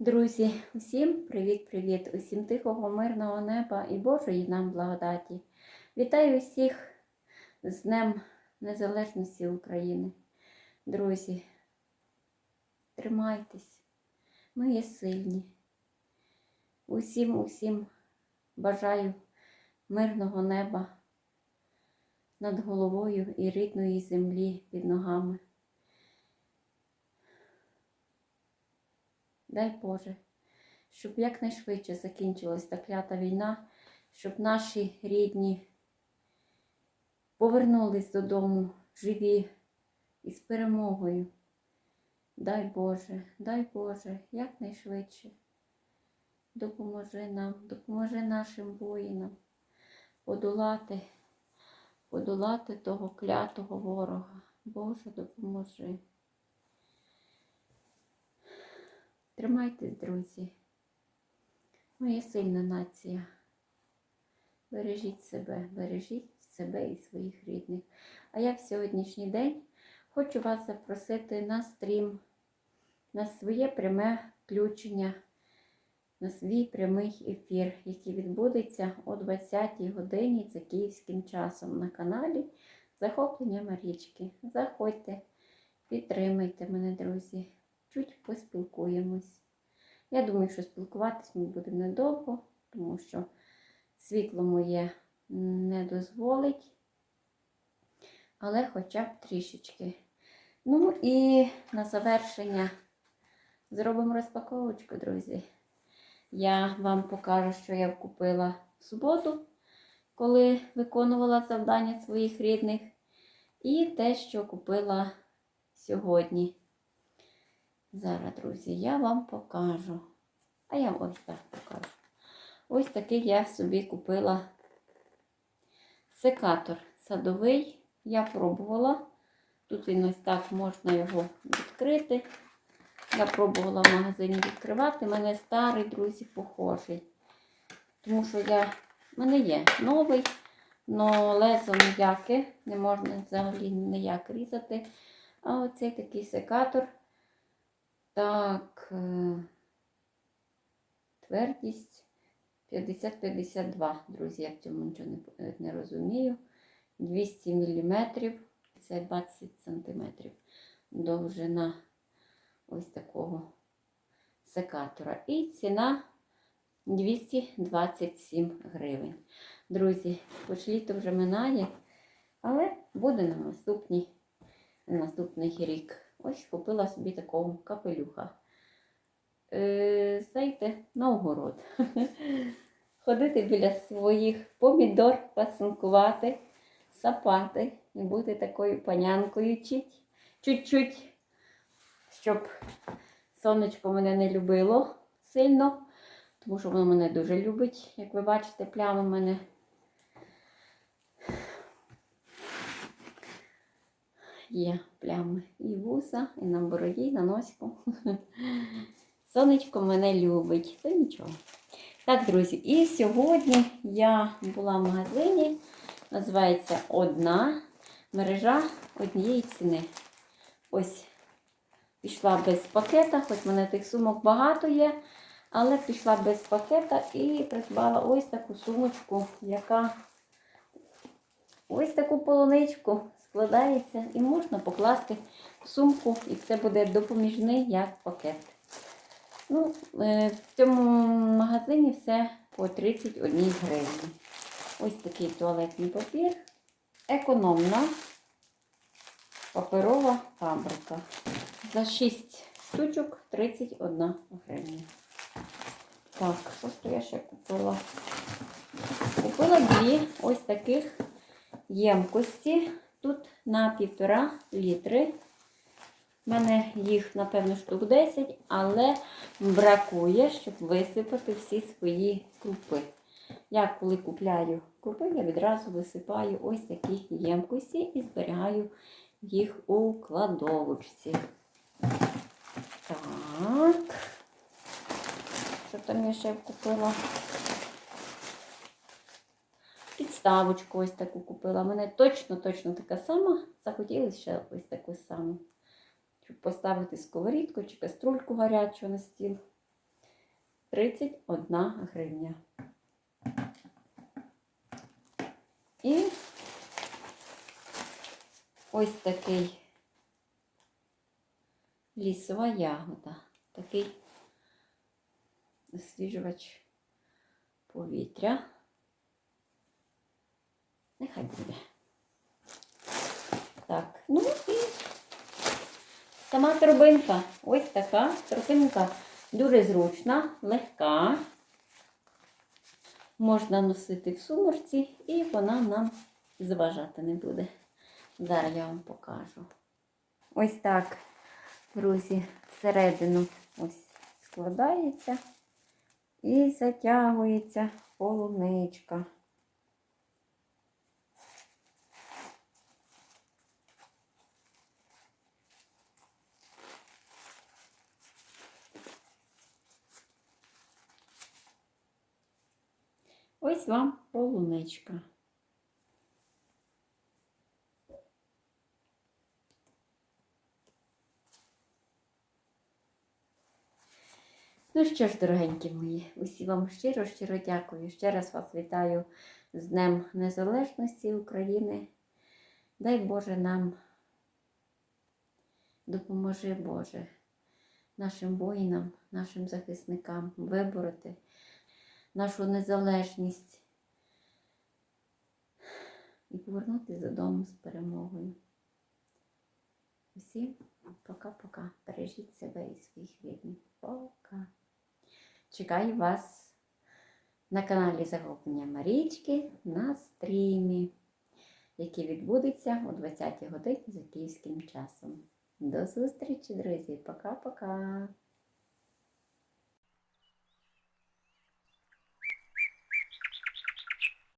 Друзі, усім привіт-привіт! Усім тихого, мирного неба і Божої нам благодаті. Вітаю усіх з Днем Незалежності України. Друзі, тримайтесь, ми є сильні. Усім, усім бажаю мирного неба над головою і рідної землі під ногами. Дай Боже, щоб якнайшвидше закінчилась та клята війна, щоб наші рідні повернулись додому живі і з перемогою. Дай Боже, дай Боже, якнайшвидше. Допоможи нам, допоможи нашим воїнам подолати, подолати того клятого ворога. Боже, допоможи. Тримайтесь, друзі. Є сильна нація. Бережіть себе, бережіть себе і своїх рідних. А я в сьогоднішній день хочу вас запросити на стрім, на своє пряме включення, на свій прямий ефір, який відбудеться о 20-й годині за київським часом на каналі Захоплення Марічки. Заходьте, підтримайте мене, друзі чуть поспілкуємось. Я думаю, що спілкуватись ми будемо недовго, тому що світло моє не дозволить, але хоча б трішечки. Ну і на завершення зробимо розпаковочку, друзі. Я вам покажу, що я купила в суботу, коли виконувала завдання своїх рідних, і те, що купила сьогодні. Зараз, друзі, я вам покажу. А я ось так покажу. Ось такий я собі купила секатор садовий. Я пробувала. Тут він ось так можна його відкрити. Я пробувала в магазині відкривати. У мене старий, друзі, похожий. Тому що я, в мене є новий, але лезо ніяке, не можна взагалі ніяк різати. А оцей такий секатор. Так, е, твердість 50-52, друзі, я в цьому нічого не, не розумію. 200 мм, це 20 см. Довжина ось такого секатора. І ціна 227 гривень. Друзі, хоч літо вже минає, але буде на наступний, на наступний рік. Ось купила собі такого капелюха. Е, Знаєте, на огород. Ходити біля своїх помідор, пасинкувати, сапати і бути такою панянкою чуть-чуть, щоб сонечко мене не любило сильно, тому що воно мене дуже любить. Як ви бачите, плями мене є плями і вуса, і на бороді, і на носику. Сонечко мене любить, то нічого. Так, друзі, і сьогодні я була в магазині, називається Одна мережа однієї ціни. Ось пішла без пакета, хоч в мене тих сумок багато є, але пішла без пакета і придбала ось таку сумочку, яка ось таку полуничку складається і можна покласти в сумку, і це буде допоміжний як пакет. Ну, е, В цьому магазині все по 31 гривні. Ось такий туалетний папір. Економна паперова фабрика. За 6 штучок 31 гривня. Так, що ж то я ще купила? Купила дві ось таких ємкості Тут на півтора літри. У мене їх, напевно, штук 10, але бракує, щоб висипати всі свої крупи. Я коли купляю крупи, я відразу висипаю ось такі ємкості і зберігаю їх у кладовочці. Так, що там я ще купила? Підставочку ось таку купила. Мене точно-точно така сама. Захотілося ще ось таку саму. Щоб поставити сковорідку чи каструльку гарячу на стіл. 31 гривня. І ось такий лісова ягода, такий освіжувач повітря. Нехай буде. Так, ну і сама торбинка. Ось така торбинка дуже зручна, легка. Можна носити в суморці і вона нам заважати не буде. Зараз я вам покажу. Ось так, друзі, всередину ось складається і затягується полуничка. Ось вам полуничка. Ну що ж, дорогенькі мої, усі вам щиро, щиро дякую. Ще раз вас вітаю з Днем Незалежності України. Дай Боже нам допоможи Боже нашим воїнам, нашим захисникам вибороти нашу незалежність і повернутися додому з перемогою. Усім пока-пока. Бережіть себе і своїх рідних. Пока. Чекаю вас на каналі Захоплення Марічки на стрімі, який відбудеться о 20 годині за київським часом. До зустрічі, друзі! Пока-пока!